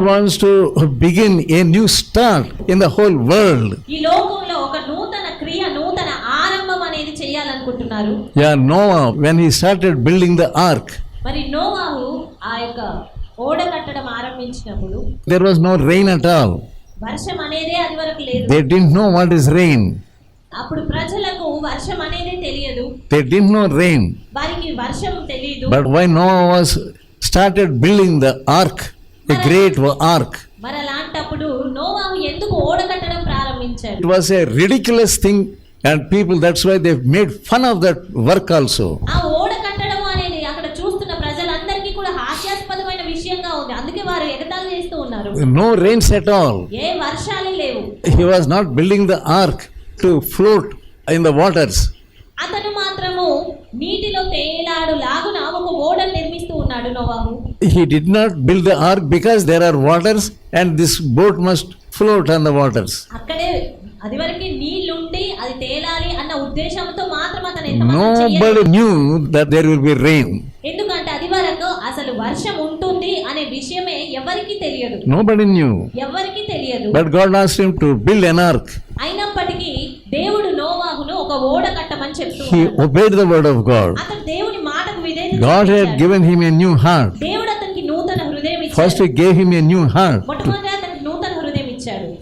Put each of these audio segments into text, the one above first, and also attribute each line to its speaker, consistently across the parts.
Speaker 1: Wants to begin a new start in the whole world.
Speaker 2: ఈ లోకంలో ఒక నూతన క్రియ నూతన ఆరంభం అనేది చేయాలనుకుంటున్నారు
Speaker 1: Yeah, Noah, when he started building the ark,
Speaker 2: మరి నోవాహు ఆ యొక్క ఓడ కట్టడం ఆరంభించినప్పుడు
Speaker 1: there was no rain at all.
Speaker 2: వర్షం అనేదే అది వరకు లేదు
Speaker 1: They didn't know what is rain.
Speaker 2: అప్పుడు ప్రజలకు వర్షం అనేది తెలియదు
Speaker 1: They didn't know rain.
Speaker 2: వారికి వర్షం తెలియదు
Speaker 1: But when Noah was started building the ark, a great ark,
Speaker 2: మరి అలాంటప్పుడు నోవాహు ఎందుకు ఓడ కట్టడం ప్రారంభించాడు
Speaker 1: it was a ridiculous thing, and people that's why they made fun of that work also.
Speaker 2: ఆ ఓడ కట్టడం అనేది అక్కడ చూస్తున్న ప్రజలందరికీ కూడా హాస్యాస్పదమైన విషయంగా ఉంది అందుకే వారు ఎగతాళి చేస్తూ ఉన్నారు
Speaker 1: No rains at all.
Speaker 2: ఏ వర్షాలే లేవు
Speaker 1: He was not building the ark to float in the waters.
Speaker 2: అతను మాత్రము నీటిలో తేలాడు లాగున ఒక ఓడను నిర్మిస్తూ ఉన్నాడు నోవాహు
Speaker 1: He did not build the ark because there are waters and this boat must float on the waters.
Speaker 2: అక్కడే అది వరకు నీళ్ళుండి అది తేలాలి అన్న ఉద్దేశంతో మాత్రం అతను
Speaker 1: Nobody knew that there will be rain.
Speaker 2: ఎందుకంటే అది వరకు అసలు వర్షం ఉంటుంది అనే విషయమే ఎవరికి తెలియదు
Speaker 1: Nobody knew.
Speaker 2: ఎవరికి తెలియదు
Speaker 1: But God asked him to build an ark.
Speaker 2: అయినప్పటికీ దేవుడు నోవాహును ఒక ఓడ కట్టమని చెప్తూ
Speaker 1: He obeyed the word of God.
Speaker 2: అతను దేవుని మాటకు విధేయత
Speaker 1: God had given him a new heart.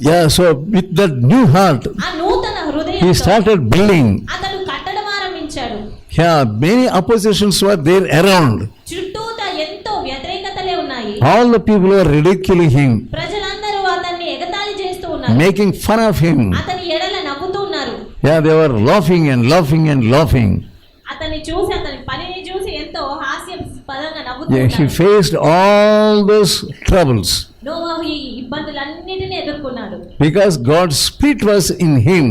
Speaker 1: Yeah, so with that new heart,
Speaker 2: ఆ నూతన
Speaker 1: he
Speaker 2: హృదయం
Speaker 1: started building.
Speaker 2: అతను కట్టడం ఆరంభించాడు
Speaker 1: Yeah, many oppositions were there around.
Speaker 2: చుట్టూత ఎంతో వ్యతిరేకతలే ఉన్నాయి
Speaker 1: All the people were ridiculing him,
Speaker 2: ప్రజలందరూ అతన్ని ఎగతాళి చేస్తూ ఉన్నారు
Speaker 1: making fun of him.
Speaker 2: అతని ఎడల నవ్వుతూ ఉన్నారు
Speaker 1: Yeah, they were laughing and laughing and laughing.
Speaker 2: అతన్ని చూసి అతని పనిని చూసి ఎంతో ఉన్నారు.
Speaker 1: faced all those troubles
Speaker 2: నోవాహు ఈ ఇబ్బందులన్నిటిని ఎదుర్కొన్నాడు
Speaker 1: because God's spirit was in him.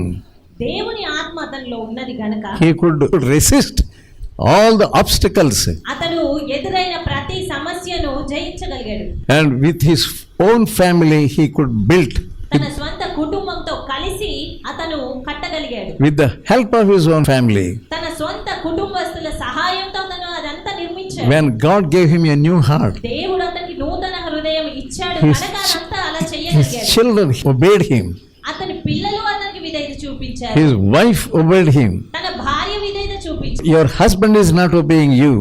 Speaker 2: దేవుని ఆత్మ అతనిలో ఉన్నది గనక
Speaker 1: He could resist all the obstacles
Speaker 2: అతను ఎదురైన ప్రతి సమస్యను జయించగలిగాడు
Speaker 1: and with his own family he could build
Speaker 2: తన స్వంత కుటుంబంతో కలిసి అతను కట్టగలిగాడు
Speaker 1: with the help of his own family.
Speaker 2: అదంతా నిర్మించాడు
Speaker 1: When God gave him a new heart,
Speaker 2: దేవుడు అతనికి నూతన హృదయం ఇచ్చాడు
Speaker 1: His-
Speaker 2: కనుక అదంతా అలా
Speaker 1: his
Speaker 2: చెయ్యగలిగాడు
Speaker 1: children obeyed him,
Speaker 2: అతని పిల్లలు అతనికి విధేయత చూపించారు
Speaker 1: his wife obeyed him.
Speaker 2: తన భార్య విధేయత చూపించారు
Speaker 1: Your husband is not obeying you,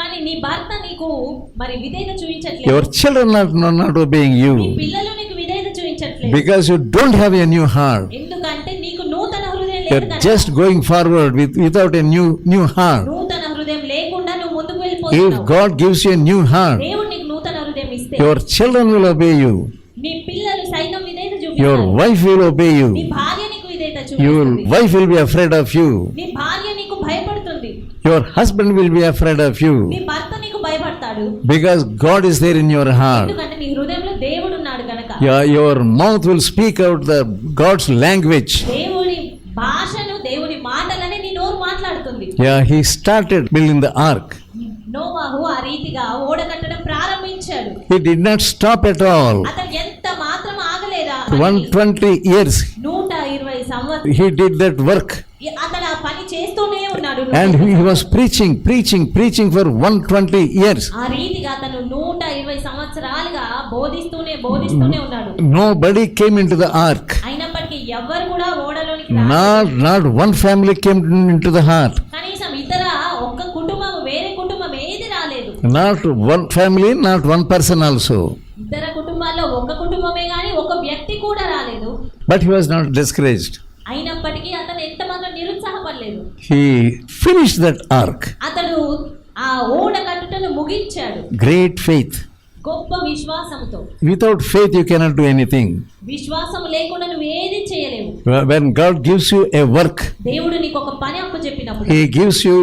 Speaker 2: కానీ నీ భర్త నీకు మరి విధేయత
Speaker 1: your
Speaker 2: చూపించట్లేదు
Speaker 1: children are not, not obeying
Speaker 2: నీ
Speaker 1: you
Speaker 2: పిల్లలు నీకు విధేయత చూపించట్లేదు
Speaker 1: because you don't have a new heart.
Speaker 2: ఎందుకంటే నీకు నూతన హృదయం లేదు
Speaker 1: You're
Speaker 2: కనుక.
Speaker 1: just going forward with, without a new new heart. God gives you a new heart,
Speaker 2: దేవుడు నీకు నూతన హృదయం ఇస్తే
Speaker 1: your children will obey you.
Speaker 2: నీ పిల్లలు సైతం విధేయత
Speaker 1: Your
Speaker 2: చూపిస్తారు
Speaker 1: wife will obey
Speaker 2: నీ
Speaker 1: you.
Speaker 2: భార్య నీకు విధేయత
Speaker 1: Your
Speaker 2: చూపిస్తుంది
Speaker 1: wife will be afraid of you.
Speaker 2: నీ భార్య నీకు భయపడుతుంది
Speaker 1: Your husband will be afraid of
Speaker 2: నీ
Speaker 1: you
Speaker 2: భర్త నీకు భయపడతాడు
Speaker 1: because God is there in your heart.
Speaker 2: ఎందుకంటే నీ హృదయంలో దేవుడు ఉన్నాడు గనక
Speaker 1: Your, your mouth will speak out the God's language.
Speaker 2: దేవుని భాషను దేవుని మాటలని నీ నోరు మాట్లాడుతుంది
Speaker 1: Yeah, he started building the ark.
Speaker 2: నోవాహు ఆ రీతిగా ఓడ కట్టడం ప్రారంభించాడు
Speaker 1: He did not stop at all.
Speaker 2: అతను ఎంత మాత్రం ఆగలేదా పని.
Speaker 1: 120 years
Speaker 2: నూట ఇరవై సంవత్సరం
Speaker 1: he did that work
Speaker 2: అతను ఆ పని చేస్తూనే ఉన్నాడు
Speaker 1: and he was preaching, preaching, preaching for 120 years.
Speaker 2: ఆ రీతిగా అతను నూట ఇరవై సంవత్సరాలుగా బోధిస్తూనే బోధిస్తూనే ఉన్నాడు
Speaker 1: Nobody came into the ark.
Speaker 2: అయినప్పటికీ ఎవ్వరు కూడా ఓడలోనికి.
Speaker 1: Not, not one family came into the ark.
Speaker 2: కనీసం రాలేదు
Speaker 1: Not one family, not one person also.
Speaker 2: ఇతర కుటుంబాల్లో ఒక కుటుంబమే గాని ఒక వ్యక్తి కూడా రాలేదు
Speaker 1: But he was not discouraged.
Speaker 2: అయినప్పటికీ అతను ఎంత మాత్రం నిరుత్సాహపడలేదు
Speaker 1: He finished that ark.
Speaker 2: అతడు ఆ ఓడ కట్టుటను ముగించాడు
Speaker 1: Great faith.
Speaker 2: గొప్ప విశ్వాసంతో
Speaker 1: Without faith, you cannot do anything.
Speaker 2: విశ్వాసం లేకుండా నువ్వు ఏది చేయలేవు
Speaker 1: When God gives you a work,
Speaker 2: దేవుడు నీకు ఒక పని అప్పు చెప్పినప్పుడు
Speaker 1: He gives you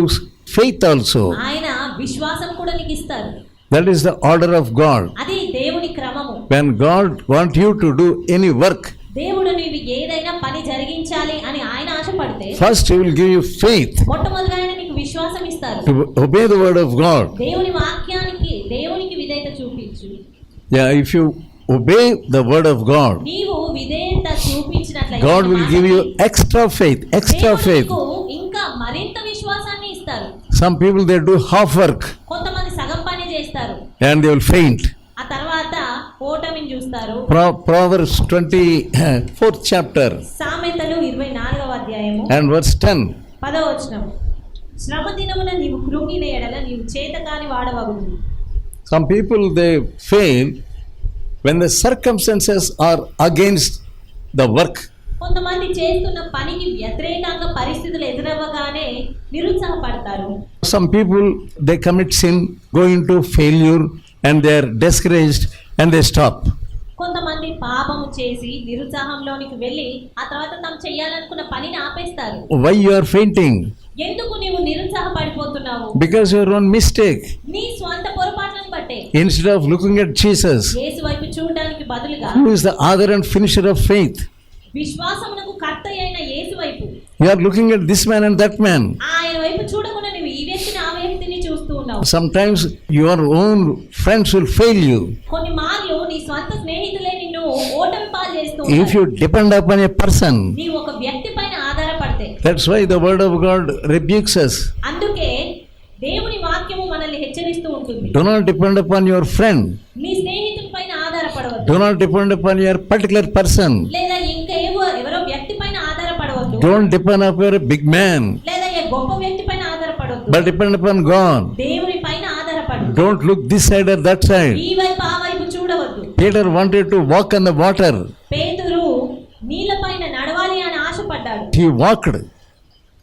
Speaker 1: faith also.
Speaker 2: ఆయన విశ్వాసం కూడా నీకు ఇస్తారు
Speaker 1: That is the order of God.
Speaker 2: అది దేవుని క్రమము
Speaker 1: When God wants you to do any work,
Speaker 2: దేవుడు నీవు ఏదైనా పని జరిగించాలి అని ఆయన ఆశపడితే
Speaker 1: first He will give you faith
Speaker 2: మొట్టమొదటిగా ఆయన నీకు విశ్వాసం ఇస్తారు
Speaker 1: to obey the word of God.
Speaker 2: దేవుని వాక్యానికి దేవునికి విధేయత చూపించు
Speaker 1: Yeah, if you obey the word of God,
Speaker 2: నీవు విధేయత చూపించినట్లయితే
Speaker 1: God will give you extra faith, extra
Speaker 2: దేవుడు
Speaker 1: Some people they do half work
Speaker 2: కొంతమంది సగం పని చేస్తారు
Speaker 1: and they will faint.
Speaker 2: ఆ తర్వాత ఓటమి వాక్యం చూస్తారు
Speaker 1: Proverbs 24th chapter
Speaker 2: సామెతలు ఇరవై నాలుగవ అధ్యాయము
Speaker 1: and verse 10.
Speaker 2: పదవచనం శ్రమ దినమున నీవు కృంగిన ఎడల నీవు చేతకాని వాడవగును
Speaker 1: Some people they fail when the circumstances are against the work.
Speaker 2: కొంతమంది చేస్తున్న పనికి వ్యతిరేకంగా పరిస్థితులు ఎదురవ్వగానే నిరుత్సాహపడతారు
Speaker 1: Some people they commit sin, go into failure, and they are discouraged and they stop.
Speaker 2: కొంతమంది పాపము చేసి నిరుత్సాహంలోనికి వెళ్ళి ఆ తర్వాత తాము చేయాలనుకున్న పనిని ఆపేస్తారు
Speaker 1: Why you are fainting?
Speaker 2: ఎందుకు నీవు నిరుత్సాహపడిపోతున్నావు
Speaker 1: Because your own mistake.
Speaker 2: నీ స్వంత పొరపాట్లను బట్టే
Speaker 1: Instead of looking at Jesus,
Speaker 2: యేసు వైపు చూడడానికి బదులుగా
Speaker 1: who is the author and finisher of faith,
Speaker 2: విశ్వాసమునకు కర్త అయిన యేసు వైపు
Speaker 1: you are looking at this man and that man.
Speaker 2: ఆయన వైపు చూడకుండా నువ్వు ఈ వ్యక్తిని ఆ వ్యక్తిని చూస్తూ ఉన్నావు
Speaker 1: Sometimes your own friends will fail you.
Speaker 2: కొన్ని మార్లు నీ స్వంత స్నేహితులే నిన్ను ఓటమి పాలు చేస్తూ
Speaker 1: If
Speaker 2: ఉంటారు.
Speaker 1: you depend upon a person,
Speaker 2: నీవు ఒక వ్యక్తి పైన ఆధారపడితే
Speaker 1: that's why the word of God rebukes us.
Speaker 2: అందుకే దేవుని వాక్యము మనల్ని హెచ్చరిస్తూ ఉంటుంది
Speaker 1: Do not depend upon your friend.
Speaker 2: నీ స్నేహితుని పైన ఆధారపడవద్దు
Speaker 1: Do not depend upon your particular person.
Speaker 2: లేదా ఇంకా ఏవో ఎవరో వ్యక్తి పైన
Speaker 1: Don't depend upon a big man,
Speaker 2: లేదా ఏ గొప్ప వ్యక్తి పైన ఆధారపడవద్దు
Speaker 1: but depend upon God.
Speaker 2: దేవుని పైన ఆధారపడు
Speaker 1: Don't look this side or that side.
Speaker 2: ఈ వైపు ఆ వైపు చూడవద్దు
Speaker 1: Peter wanted to walk on the water.
Speaker 2: పేతురు నీళ్ళ పైన నడవాలి అని ఆశపడ్డాడు
Speaker 1: He walked.
Speaker 2: అతను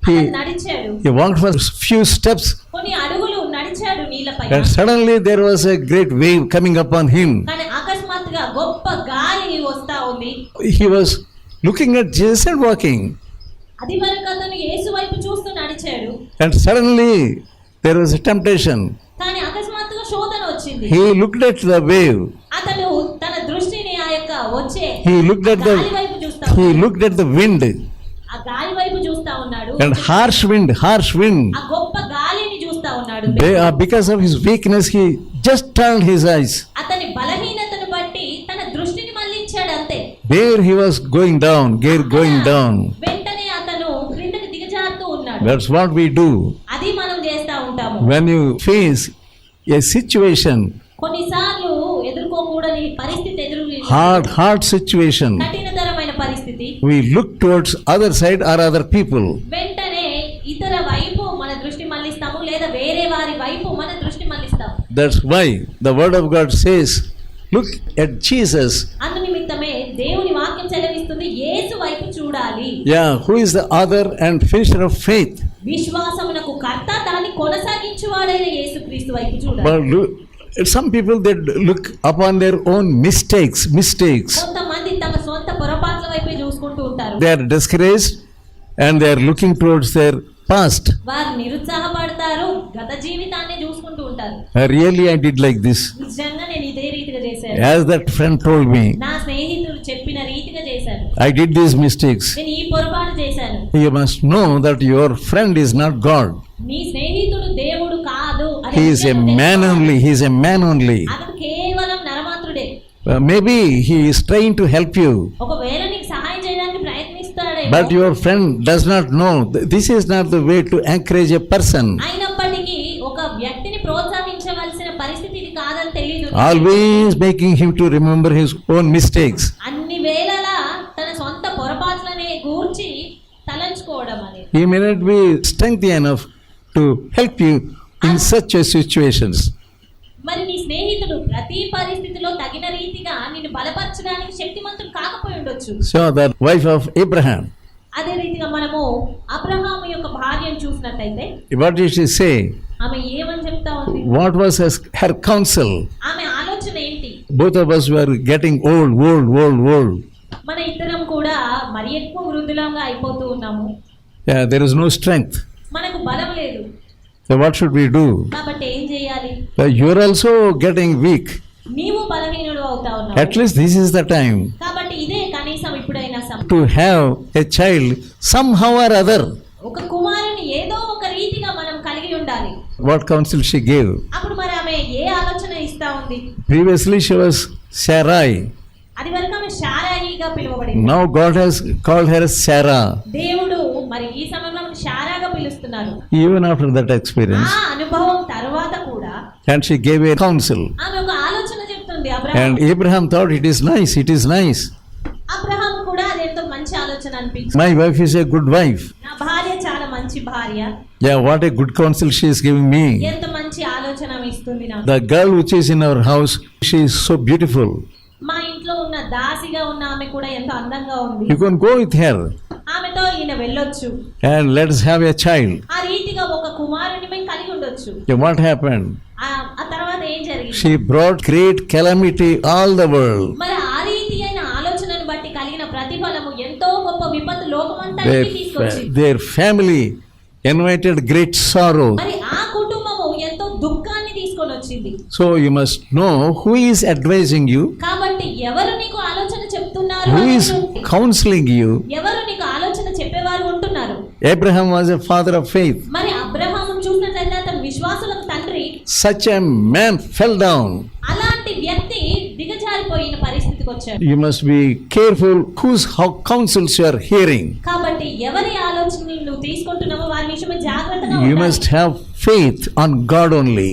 Speaker 1: He,
Speaker 2: నడిచాడు
Speaker 1: he walked for few steps
Speaker 2: కొన్ని అడుగులు నడిచాడు నీళ్ళ పైన
Speaker 1: and suddenly there was a great wave coming upon him.
Speaker 2: కానీ అకస్మాత్తుగా గొప్ప గాలి వస్తా ఉంది
Speaker 1: He was looking at Jesus and walking.
Speaker 2: అది వరకు అతను యేసు వైపు చూస్తూ నడిచాడు
Speaker 1: And suddenly there was a temptation.
Speaker 2: కానీ అకస్మాత్తుగా శోధన వచ్చింది
Speaker 1: He looked at the wave.
Speaker 2: అతను తన దృష్టిని ఆ యొక్క వచ్చే
Speaker 1: He looked at
Speaker 2: గాలి
Speaker 1: the
Speaker 2: వైపు చూస్తా
Speaker 1: he
Speaker 2: ఉన్నాడు.
Speaker 1: looked at the wind
Speaker 2: ఆ గాలి వైపు చూస్తా ఉన్నాడు
Speaker 1: and harsh wind, harsh wind.
Speaker 2: ఆ గొప్ప గాలిని చూస్తా ఉన్నాడు
Speaker 1: They, uh, because of his weakness, he just turned his eyes.
Speaker 2: అతని బలహీనతను బట్టి తన దృష్టిని మళ్ళించాడు అంతే
Speaker 1: There he was going down, gear going down. That's what we do.
Speaker 2: అది మనం చేస్తా ఉంటాము
Speaker 1: When you face a situation,
Speaker 2: కొన్నిసార్లు ఎదుర్కోకూడని పరిస్థితి ఎదురు
Speaker 1: hard, hard situation,
Speaker 2: కఠినతరమైన పరిస్థితి
Speaker 1: we look towards other side or other people.
Speaker 2: వెంటనే ఇతర వైపు మన దృష్టి మళ్ళిస్తాము లేదా వేరే వారి వైపు మన దృష్టి మళ్ళిస్తాము
Speaker 1: That's why the word of God says, look at Jesus.
Speaker 2: అందు
Speaker 1: Yeah, who is the author and finisher of faith.
Speaker 2: విశ్వాసమునకు కర్త దాన్ని కొనసాగించువాడైన యేసుక్రీస్తు వైపు చూడాలి
Speaker 1: some people they look upon their own mistakes, mistakes.
Speaker 2: కొంతమంది తమ సొంత పొరపాట్ల వైపే చూసుకుంటూ ఉంటారు
Speaker 1: They are discouraged and they are looking towards their past.
Speaker 2: వారు నిరుత్సాహపడతారు గత జీవితాన్ని చూసుకుంటూ ఉంటారు
Speaker 1: Uh, really, I did like this.
Speaker 2: నిజంగా నేను ఇదే రీతిగా చేశాను
Speaker 1: As that friend told me,
Speaker 2: నా స్నేహితుడు చెప్పిన రీతిగా చేశాను
Speaker 1: I did these mistakes.
Speaker 2: నేను ఈ పొరపాటు చేశాను
Speaker 1: You must know that your friend is not God.
Speaker 2: నీ స్నేహితుడు దేవుడు కాదు అనే
Speaker 1: He is a
Speaker 2: విషయం
Speaker 1: man
Speaker 2: తెలుసుకోవాలి.
Speaker 1: only. He is a man only.
Speaker 2: అతను కేవలం నరమాత్రుడే
Speaker 1: Uh, maybe he is trying to help you,
Speaker 2: ఒకవేళ నీకు సహాయం చేయడానికి ప్రయత్నిస్తాడే
Speaker 1: but your friend does not know. Th- This is not the way to encourage a person.
Speaker 2: అయినప్పటికీ ఒక వ్యక్తిని ప్రోత్సహించవలసిన పరిస్థితి ఇది కాదని తెలియదు
Speaker 1: Always making him to remember his own mistakes.
Speaker 2: అన్ని వేళలా తన సొంత పొరపాట్లనే గూర్చి
Speaker 1: He may not be strengthy enough to help you in such a situations.
Speaker 2: మరి నీ స్నేహితుడు ప్రతి పరిస్థితిలో తగిన రీతిగా నిన్ను బలపరచడానికి శక్తిమంతుడు కాకపోయి ఉండొచ్చు
Speaker 1: So the wife of Abraham,
Speaker 2: అదే రీతిగా మనము అబ్రహాము యొక్క భార్యను చూసినట్టయితే
Speaker 1: what did she say?
Speaker 2: ఆమె ఏమని చెప్తా ఉంది
Speaker 1: What was her, her counsel?
Speaker 2: ఆమె ఆలోచన ఏంటి
Speaker 1: Both of us were getting old, old, old, old.
Speaker 2: మన ఇద్దరం కూడా మరి ఎక్కువ వృద్ధులంగా అయిపోతూ ఉన్నాము
Speaker 1: Yeah, there is no strength.
Speaker 2: మనకు బలం లేదు
Speaker 1: So what should we do?
Speaker 2: కాబట్టి ఏం చేయాలి
Speaker 1: So you're also getting weak.
Speaker 2: నీవు బలహీనుడు అవుతా
Speaker 1: At
Speaker 2: ఉన్నావు
Speaker 1: least this is the time
Speaker 2: కాబట్టి ఇదే కనీసం ఇప్పుడైనా సమయం.
Speaker 1: to have a child somehow or other.
Speaker 2: ఒక కుమారుని ఏదో ఒక రీతిగా మనం కలిగి ఉండాలి
Speaker 1: What counsel she gave?
Speaker 2: అప్పుడు మరి ఆమె ఏ ఆలోచన ఇస్తా ఉంది
Speaker 1: Previously she was Sarai.
Speaker 2: అది వరకు ఆమె శారాయిగా పిలువబడింది
Speaker 1: Now God has called her Sarah.
Speaker 2: దేవుడు మరి ఈ సమయంలో శారాగా పిలుస్తున్నారు
Speaker 1: Even after that experience.
Speaker 2: ఆ అనుభవం తర్వాత కూడా
Speaker 1: And she gave a counsel.
Speaker 2: ఆమె ఒక ఆలోచన చెప్తుంది Abraham
Speaker 1: And Abraham thought it is nice, it is nice.
Speaker 2: Abraham కూడా అదేంతో మంచి ఆలోచన అనిపించింది
Speaker 1: My wife is a good wife.
Speaker 2: నా భార్య చాలా మంచి భార్య
Speaker 1: Yeah, what a good counsel she is giving me.
Speaker 2: ఎంత మంచి ఆలోచన ఇస్తుంది నాకు
Speaker 1: The girl which is in our house, she is so beautiful.
Speaker 2: మా ఇంట్లో ఉన్న దాసిగా ఉన్న ఆమె కూడా ఎంతో అందంగా ఉంది
Speaker 1: You can go with her
Speaker 2: ఆమెతో ఈయన వెళ్ళొచ్చు
Speaker 1: and let us have a child.
Speaker 2: ఆ రీతిగా ఒక కుమారుని మేము కలిగి ఉండొచ్చు
Speaker 1: what happened?
Speaker 2: ఆ తర్వాత ఏం జరిగింది
Speaker 1: She brought great calamity all the world.
Speaker 2: మరి ఆ రీతి అయిన ఆలోచనను బట్టి కలిగిన ప్రతిఫలము ఎంతో గొప్ప విపత్తు లోకమంతా తీసుకొచ్చింది
Speaker 1: their family invited great sorrow.
Speaker 2: మరి ఆ కుటుంబము ఎంతో దుఃఖాన్ని తీసుకొని వచ్చింది
Speaker 1: So you must know who is advising you,
Speaker 2: కాబట్టి ఎవరు నీకు ఆలోచన చెప్తున్నారు
Speaker 1: who is
Speaker 2: అనేది
Speaker 1: counseling you.
Speaker 2: ఎవరు
Speaker 1: Abraham was a father of faith.
Speaker 2: మరి అబ్రహాము చూసినట్లయితే అతను విశ్వాసులకు తండ్రి
Speaker 1: Such a man fell down.
Speaker 2: అలాంటి వ్యక్తి దిగజారిపోయిన పరిస్థితికి వచ్చాడు
Speaker 1: You must be careful whose how counsels you are hearing.
Speaker 2: కాబట్టి ఎవరి ఆలోచనలు నువ్వు తీసుకుంటున్నావో వారి విషయమే జాగ్రత్తగా
Speaker 1: You
Speaker 2: ఉండాలి.
Speaker 1: must have faith on God only.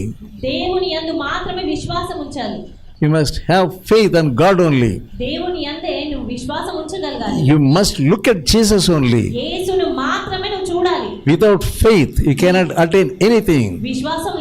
Speaker 2: దేవుని యందు మాత్రమే విశ్వాసం ఉంచాలి
Speaker 1: You must have faith on God only.
Speaker 2: దేవుని యందే నువ్వు విశ్వాసం ఉంచగలగాలి
Speaker 1: You must look at Jesus only.
Speaker 2: యేసును మాత్రమే చూడాలి
Speaker 1: Without faith, you cannot attain anything.
Speaker 2: విశ్వాసం